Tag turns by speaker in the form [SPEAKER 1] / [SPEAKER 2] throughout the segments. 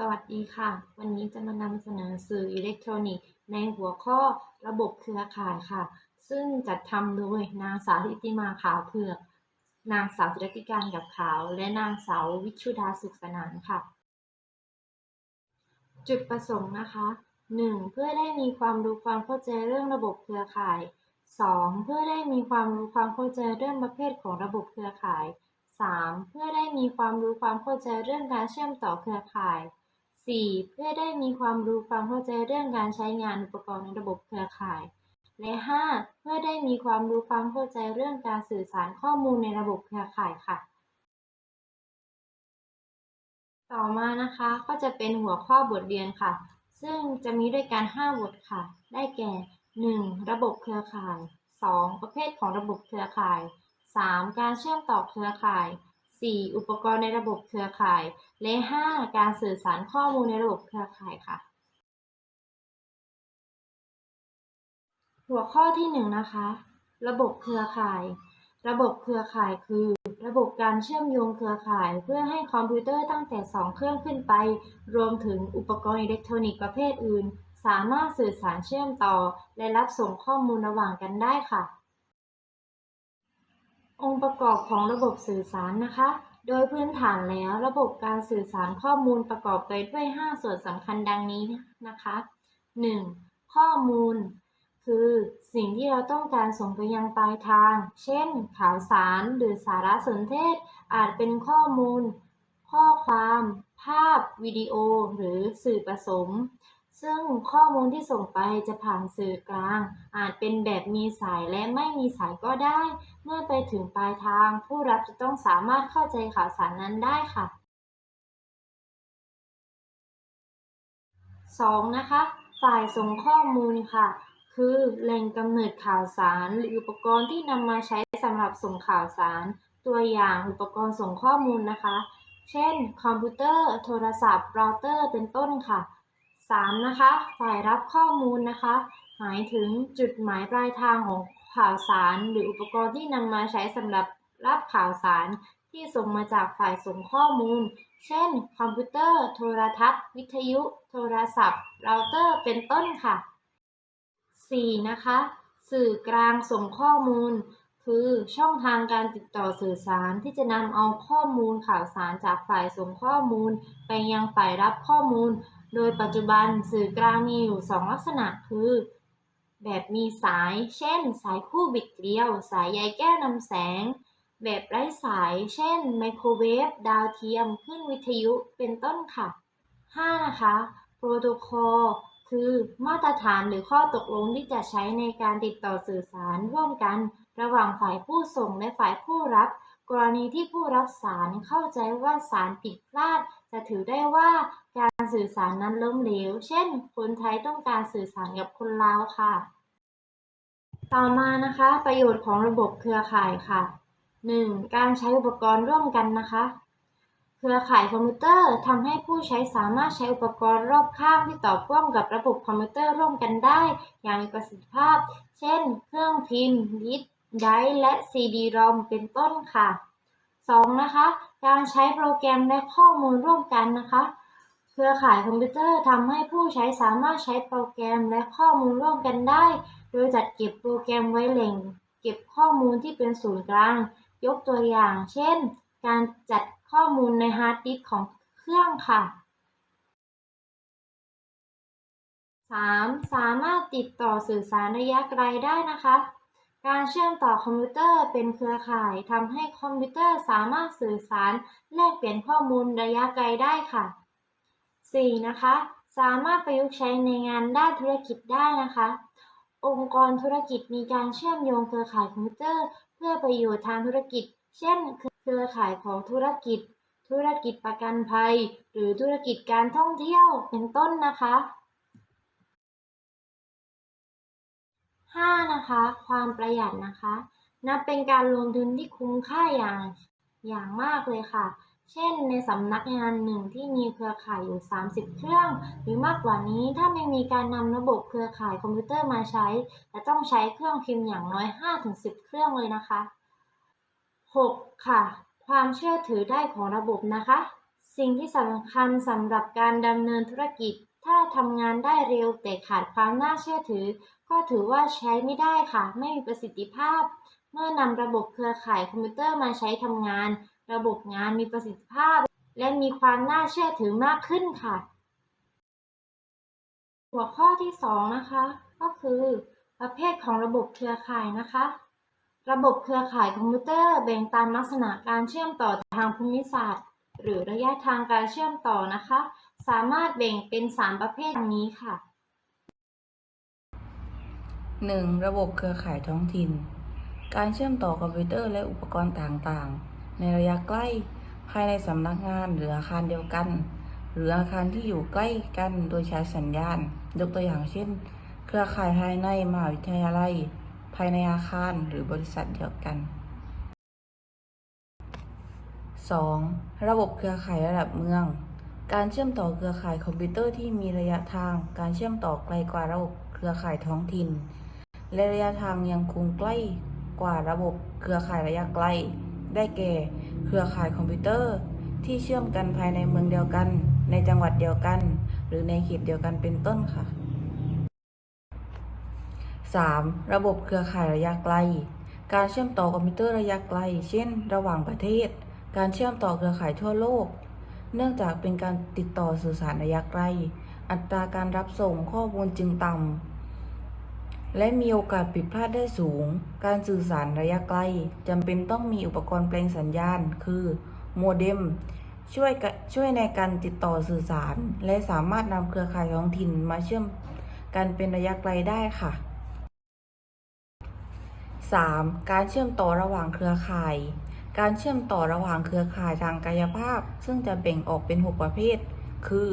[SPEAKER 1] สวัสดีค่ะ วันนี้จะมานำเสนอสื่ออิเล็กทรอนิกส์ในหัวข้อระบบเครือข่ายค่ะ ซึ่งจัดทำโดยนางสาวทิติมาขาวเผือก นางสาวจิรติการกับขาว และนางสาววิชุดาสุขสนานค่ะ จุดประสงค์นะคะ 1. เพื่อได้มีความรู้ความเข้าใจเรื่องระบบเครือข่าย 2. เพื่อได้มีความรู้ความเข้าใจเรื่องประเภทของระบบเครือข่าย 3. เพื่อได้มีความรู้ความเข้าใจเรื่องการเชื่อมต่อเครือข่าย 4. เพื่อได้มีความรู้ความเข้าใจเรื่องการใช้งานอุปกรณ์ในระบบเครือข่าย และ 5. เพื่อได้มีความรู้ความเข้าใจเรื่องการสื่อสารข้อมูลในระบบเครือข่ายค่ะ ต่อมานะคะก็จะเป็นหัวข้อบทเรียนค่ะ ซึ่งจะมีด้วยกัน 5 บทค่ะ ได้แก่ 1. ระบบเครือข่าย 2. ประเภทของระบบเครือข่าย 3. การเชื่อมต่อเครือข่าย 4. อุปกรณ์ในระบบเครือข่าย และ 5. การสื่อสารข้อมูลในระบบเครือข่ายค่ะ หัวข้อที่1นะคะ ระบบเครือข่าย ระบบเครือข่ายคือ ระบบการเชื่อมโยงเครือข่าย เพื่อให้คอมพิวเตอร์ตั้งแต่ 2 เครื่องขึ้นไป รวมถึงอุปกรณ์อิเล็กทรอนิกส์ประเภทอื่น สามารถสื่อสารเชื่อมต่อ และรับส่งข้อมูลระหว่างกันได้ค่ะ องค์ประกอบของระบบสื่อสารนะคะ โดยพื้นฐานแล้วระบบการสื่อสารข้อมูลประกอบไปด้วย 5 ส่วนสำคัญดังนี้นะคะ 1. ข้อมูล คือสิ่งที่เราต้องการส่งไปยังปลายทาง เช่น ข่าวสารหรือสารสนเทศ อาจเป็นข้อมูล ข้อความ ภาพ วิดีโอ หรือสื่อผสม ซึ่งข้อมูลที่ส่งไปจะผ่านสื่อกลาง อาจเป็นแบบมีสายและไม่มีสายก็ได้ เมื่อไปถึงปลายทาง ผู้รับจะต้องสามารถเข้าใจข่าวสารนั้นได้ค่ะ 2. นะคะ ฝ่ายส่งข้อมูลค่ะ คือแหล่งกำเนิดข่าวสารหรืออุปกรณ์ที่นำมาใช้สำหรับส่งข่าวสาร ตัวอย่างอุปกรณ์ส่งข้อมูลนะคะ เช่น คอมพิวเตอร์ โทรศัพท์ เราเตอร์ เป็นต้นค่ะ 3. นะคะ ฝ่ายรับข้อมูลนะคะ หมายถึงจุดหมายปลายทางของข่าวสาร หรืออุปกรณ์ที่นำมาใช้สำหรับรับข่าวสารที่ส่งมาจากฝ่ายส่งข้อมูล เช่น คอมพิวเตอร์ โทรทัศน์ วิทยุ โทรศัพท์ เราเตอร์ เป็นต้นค่ะ 4. นะคะ สื่อกลางส่งข้อมูล คือช่องทางการติดต่อสื่อสารที่จะนำเอาข้อมูลข่าวสารจากฝ่ายส่งข้อมูล ไปยังฝ่ายรับข้อมูล โดยปัจจุบันสื่อกลางมีอยู่ 2 ลักษณะคือ แบบมีสาย เช่น สายคู่บิดเกลียว สายใยแก้วนำแสง แบบไร้สาย เช่น ไมโครเวฟ ดาวเทียมคลื่นวิทยุ เป็นต้นค่ะ 5. นะคะ โปรโตคอล คือมาตรฐานหรือข้อตกลงที่จะใช้ในการติดต่อสื่อสารร่วมกัน ระหว่างฝ่ายผู้ส่งและฝ่ายผู้รับ กรณีที่ผู้รับสารเข้าใจว่าสารผิดพลาด จะถือได้ว่าการสื่อสารนั้นล้มเหลว เช่น คนไทยต้องการสื่อสารกับคนลาวค่ะ ต่อมานะคะ ประโยชน์ของระบบเครือข่ายค่ะ 1. การใช้อุปกรณ์ร่วมกันนะคะ เครือข่ายคอมพิวเตอร์ทำให้ผู้ใช้สามารถใช้อุปกรณ์รอบข้างที่ต่อพ่วงกับระบบคอมพิวเตอร์ร่วมกันได้ อย่างมีประสิทธิภาพ เช่น เครื่องพิมพ์ดิสก์ ไดรฟ์และ CD-ROM เป็นต้นค่ะ 2. นะคะ การใช้โปรแกรมและข้อมูลร่วมกันนะคะ เครือข่ายคอมพิวเตอร์ทำให้ผู้ใช้สามารถใช้โปรแกรมและข้อมูลร่วมกันได้ โดยจัดเก็บโปรแกรมไว้แหล่ง เก็บข้อมูลที่เป็นศูนย์กลาง ยกตัวอย่าง เช่น การจัดข้อมูลในฮาร์ดดิสก์ของเครื่องค่ะ 3. สามารถติดต่อสื่อสารระยะไกลได้นะคะ การเชื่อมต่อคอมพิวเตอร์เป็นเครือข่ายทำให้คอมพิวเตอร์สามารถสื่อสาร แลกเปลี่ยนข้อมูลระยะไกลได้ค่ะ 4. นะคะ สามารถประยุกต์ใช้ในงานด้านธุรกิจได้นะคะ องค์กรธุรกิจมีการเชื่อมโยงเครือข่ายคอมพิวเตอร์ เพื่อประโยชน์ทางธุรกิจ เช่น เครือข่ายของธุรกิจ ธุรกิจประกันภัย หรือธุรกิจการท่องเที่ยวเป็นต้นนะคะ 5. นะคะ ความประหยัดนะคะ นับเป็นการลงทุนที่คุ้มค่าอย่างอย่างมากเลยค่ะ เช่นในสำนักงานหนึ่งที่มีเครือข่ายอยู่ 30 เครื่อง หรือมากกว่านี้ถ้าไม่มีการนำระบบเครือข่ายคอมพิวเตอร์มาใช้จะต้องใช้เครื่องพิมพ์อย่างน้อย 5-10 เครื่องเลยนะคะ 6. ค่ะ ความเชื่อถือได้ของระบบนะคะ สิ่งที่สำคัญสำหรับการดำเนินธุรกิจ ถ้าทำงานได้เร็วแต่ขาดความน่าเชื่อถือ ก็ถือว่าใช้ไม่ได้ค่ะ ไม่มีประสิทธิภาพ เมื่อนำระบบเครือข่ายคอมพิวเตอร์มาใช้ทำงาน ระบบงานมีประสิทธิภาพ และมีความน่าเชื่อถือมากขึ้นค่ะ หัวข้อที่ 2 นะคะ ก็คือ ประเภทของระบบเครือข่ายนะคะ ระบบเครือข่ายคอมพิวเตอร์แบ่งตามลักษณะการเชื่อมต่อทางภูมิศาสตร์ หรือระยะทางการเชื่อมต่อนะคะ สามารถแบ่งเป็น 3 ประเภทนี้ค่ะ
[SPEAKER 2] 1. ระบบเครือข่ายท้องถิ่น การเชื่อมต่อคอมพิวเตอร์และอุปกรณ์ต่างๆ ในระยะใกล้ ภายในสำนักงานหรืออาคารเดียวกัน หรืออาคารที่อยู่ใกล้กันโดยใช้สัญญาณ ยกตัวอย่างเช่น เครือข่ายภายในมหาวิทยาลัย ภายในอาคารหรือบริษัทเดียวกัน 2. ระบบเครือข่ายระดับเมือง การเชื่อมต่อเครือข่ายคอมพิวเตอร์ที่มีระยะทาง การเชื่อมต่อไกลกว่าระบบเครือข่ายท้องถิ่น และระยะทางยังคงใกล้กว่าระบบเครือข่ายระยะไกล ได้แก่ เครือข่ายคอมพิวเตอร์ ที่เชื่อมกันภายในเมืองเดียวกัน ในจังหวัดเดียวกัน หรือในเขตเดียวกันเป็นต้นค่ะ 3. ระบบเครือข่ายระยะไกล การเชื่อมต่อคอมพิวเตอร์ระยะไกล เช่น ระหว่างประเทศ การเชื่อมต่อเครือข่ายทั่วโลก เนื่องจากเป็นการติดต่อสื่อสารระยะไกล อัตราการรับส่งข้อมูลจึงต่ำ และมีโอกาสผิดพลาดได้สูง การสื่อสารระยะไกลจำเป็นต้องมีอุปกรณ์แปลงสัญญาณ คือโมเด็มช่วยช่วยในการติดต่อสื่อสาร และสามารถนำเครือข่ายท้องถิ่นมาเชื่อมกันเป็นระยะไกลได้ค่ะ 3. การเชื่อมต่อระหว่างเครือข่าย การเชื่อมต่อระหว่างเครือข่ายทางกายภาพ ซึ่งจะแบ่งออกเป็น 6 ประเภท คือ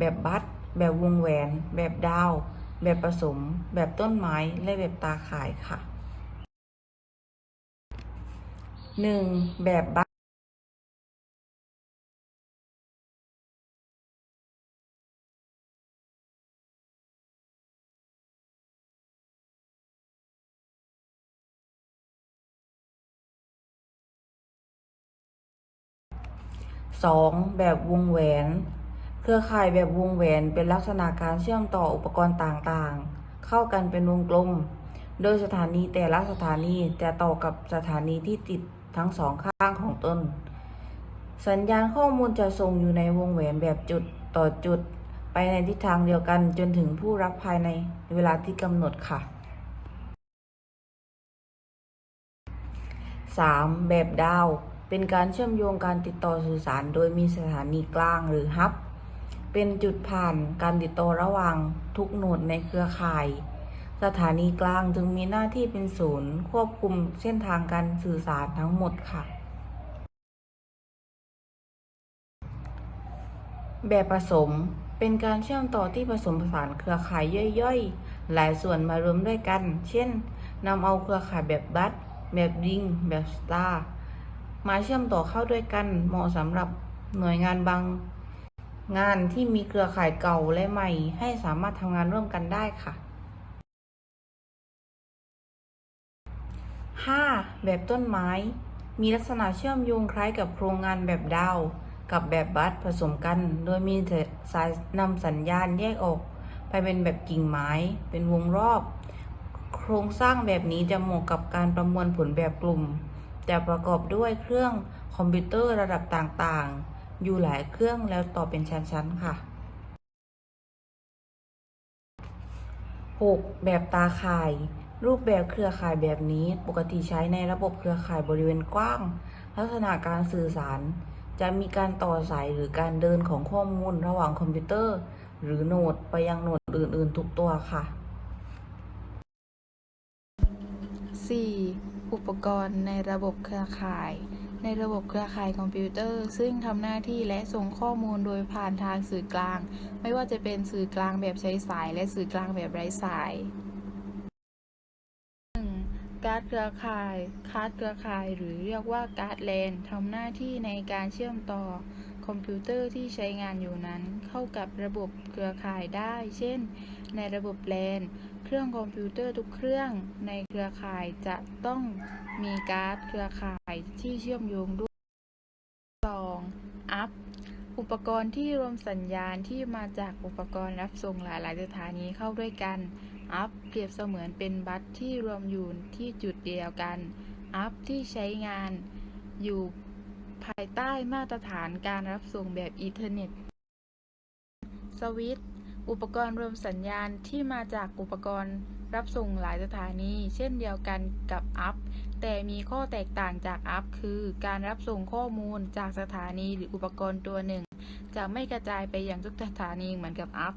[SPEAKER 2] แบบบัสแบบวงแหวน แบบดาว แบบผสม แบบต้นไม้ และแบบตาข่ายค่ะ 1. แบบบัส 2. แบบวงแหวน เครือข่ายแบบวงแหวนเป็นลักษณะการเชื่อมต่ออุปกรณ์ต่างๆ เข้ากันเป็นวงกลม โดยสถานีแต่ละสถานีจะต่อกับสถานีที่ติดทั้งสองข้างของต้นสัญญาณข้อมูลจะส่งอยู่ในวงแหวนแบบจุดต่อจุด ไปในทิศทางเดียวกันจนถึงผู้รับภายในเวลาที่กำหนดค่ะ 3. แบบดาว เป็นการเชื่อมโยงการติดต่อสื่อสาร โดยมีสถานีกลางหรือฮับ เป็นจุดผ่านการติดต่อระหว่างทุกโนดในเครือข่าย สถานีกลางจึงมีหน้าที่เป็นศูนย์ ควบคุมเส้นทางการสื่อสารทั้งหมดค่ะ แบบผสมเป็นการเชื่อมต่อที่ผสมผสานเครือข่ายย่อยๆ หลายส่วนมารวมด้วยกัน เช่นนำเอาเครือข่ายแบบบัสแบบริงแบบสตาร์มาเชื่อมต่อเข้าด้วยกันเหมาะสำหรับหน่วยงานบาง งานที่มีเครือข่ายเก่าและใหม่ ให้สามารถทำงานร่วมกันได้ค่ะ 5. แบบต้นไม้ มีลักษณะเชื่อมโยงคล้ายกับโครงงานแบบดาว กับแบบบัสผสมกัน โดยมีสายนำสัญญาณแยกออก ไปเป็นแบบกิ่งไม้ เป็นวงรอบ โครงสร้างแบบนี้จะเหมาะกับการประมวลผลแบบกลุ่มจะประกอบด้วยเครื่องคอมพิวเตอร์ระดับต่างๆ อยู่หลายเครื่องแล้วต่อเป็นชั้น ๆ ค่ะ 6. แบบตาข่าย รูปแบบเครือข่ายแบบนี้ปกติใช้ในระบบเครือข่ายบริเวณกว้าง ลักษณะการสื่อสาร จะมีการต่อสายหรือการเดินของข้อมูลระหว่างคอมพิวเตอร์ หรือโนดไปยังโนดอื่น ๆ ทุกตัวค่ะ
[SPEAKER 3] 4. อุปกรณ์ในระบบเครือข่าย ในระบบเครือข่ายคอมพิวเตอร์ ซึ่งทำหน้าที่และส่งข้อมูลโดยผ่านทางสื่อกลาง ไม่ว่าจะเป็นสื่อกลางแบบใช้สาย และสื่อกลางแบบไร้สาย 1. การ์ดเครือข่าย การ์ดเครือข่าย หรือเรียกว่าการ์ดแลนทำหน้าที่ในการเชื่อมต่อ คอมพิวเตอร์ที่ใช้งานอยู่นั้น เข้ากับระบบเครือข่ายได้ เช่น ในระบบแลนเครื่องคอมพิวเตอร์ทุกเครื่องในเครือข่ายจะต้องมีการ์ดเครือข่ายที่เชื่อมโยงด้วย 2. อัพอุปกรณ์ที่รวมสัญญาณที่มาจากอุปกรณ์รับส่งหลายๆสถานีเข้าด้วยกัน อัพเปรียบเสมือนเป็นบัสที่รวมอยู่ที่จุดเดียวกัน อัพที่ใช้งานอยู่ ภายใต้มาตรฐานการรับส่งแบบอีเทอร์เน็ต สวิตอุปกรณ์รวมสัญญาณที่มาจากอุปกรณ์รับส่งหลายสถานี เช่นเดียวกันกับอัพแต่มีข้อแตกต่างจากอัพคือ การรับส่งข้อมูลจากสถานีหรืออุปกรณ์ตัวหนึ่ง จะไม่กระจายไปยังทุกสถานีเหมือนกับอัพ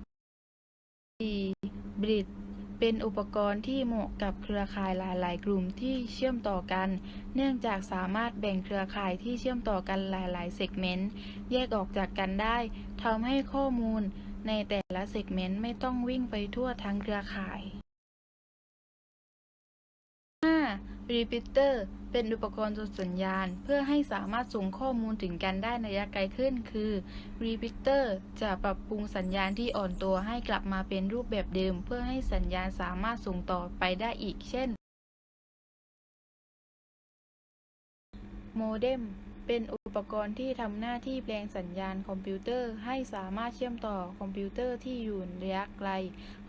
[SPEAKER 3] 4. Bridge เป็นอุปกรณ์ที่เหมาะกับเครือข่ายหลาย ๆ กลุ่มที่เชื่อมต่อกัน เนื่องจากสามารถแบ่งเครือข่ายที่เชื่อมต่อกันหลาย ๆ เซกเมนต์ แยกออกจากกันได้ทำให้ข้อมูลในแต่ละเซกเมนต์ไม่ต้องวิ่งไปทั่วทั้งเครือข่าย 5. Repeater เป็นอุปกรณ์ส่งสัญญาณ เพื่อให้สามารถส่งข้อมูลถึงกันได้ในระยะไกลขึ้น คือ Repeater จะปรับปรุงสัญญาณที่อ่อนตัวให้กลับมาเป็นรูปแบบเดิม เพื่อให้สัญญาณสามารถส่งต่อไปได้อีก เช่น โมเด็มเป็นอุปกรณ์ที่ทำหน้าที่แปลงสัญญาณคอมพิวเตอร์ให้สามารถเชื่อมต่อคอมพิวเตอร์ที่อยู่ระยะไกล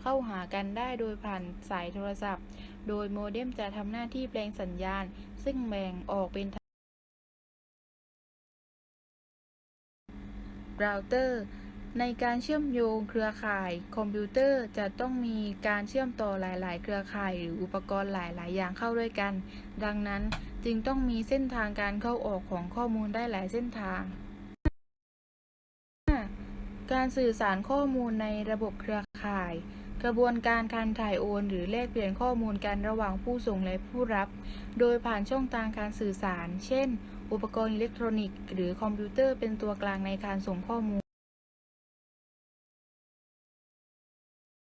[SPEAKER 3] เข้าหากันได้โดยผ่านสายโทรศัพท์ โดยโมเด็มจะทำหน้าที่แปลงสัญญาณ ซึ่งแบ่งออกเป็นเราเตอร์ในการเชื่อมโยงเครือข่าย คอมพิวเตอร์จะต้องมีการเชื่อมต่อหลาย ๆ เครือข่ายหรืออุปกรณ์หลาย ๆ อย่างเข้าด้วยกัน ดังนั้นจึงต้องมีเส้นทางการเข้าออกของข้อมูลได้หลายเส้นทาง การสื่อสารข้อมูลในระบบเครือข่าย กระบวนการการถ่ายโอน หรือแลกเปลี่ยนข้อมูลกันระหว่างผู้ส่งและผู้รับ โดยผ่านช่องทางการสื่อสาร เช่น อุปกรณ์อิเล็กทรอนิกส์ หรือคอมพิวเตอร์เป็นตัวกลางในการส่งข้อมูล